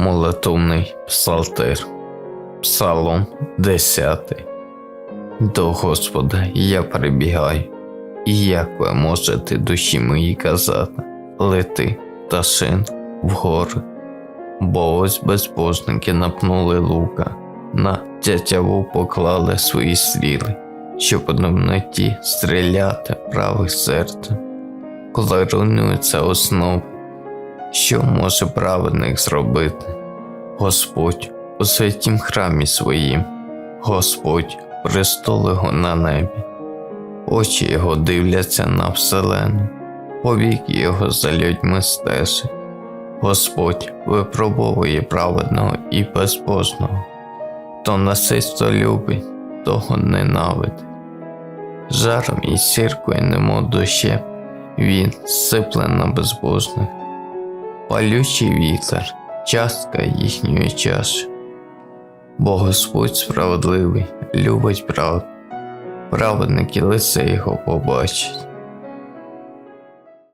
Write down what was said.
Молитовний псалтир, Псалом 10. До Господа я прибігаю, і як ви можете душі моїй казати, лети та шин вгори. Бо ось безбожники напнули лука, на тятяву поклали свої стріли, щоб у темноті стріляти правих серцем. Коли руйнуються основи, що може праведник зробити? Господь у святім храмі своїм, Господь престол його на небі, очі його дивляться на вселену, повіки його за людьми стежить. Господь випробовує праведного і безбожного, хто насильство любить, того ненавидить. Жаром і сіркою немо душе, він сипле на безбожних палючий вітер, частка їхньої чаші. Бо Господь справедливий, любить правду, праведники лице його побачать.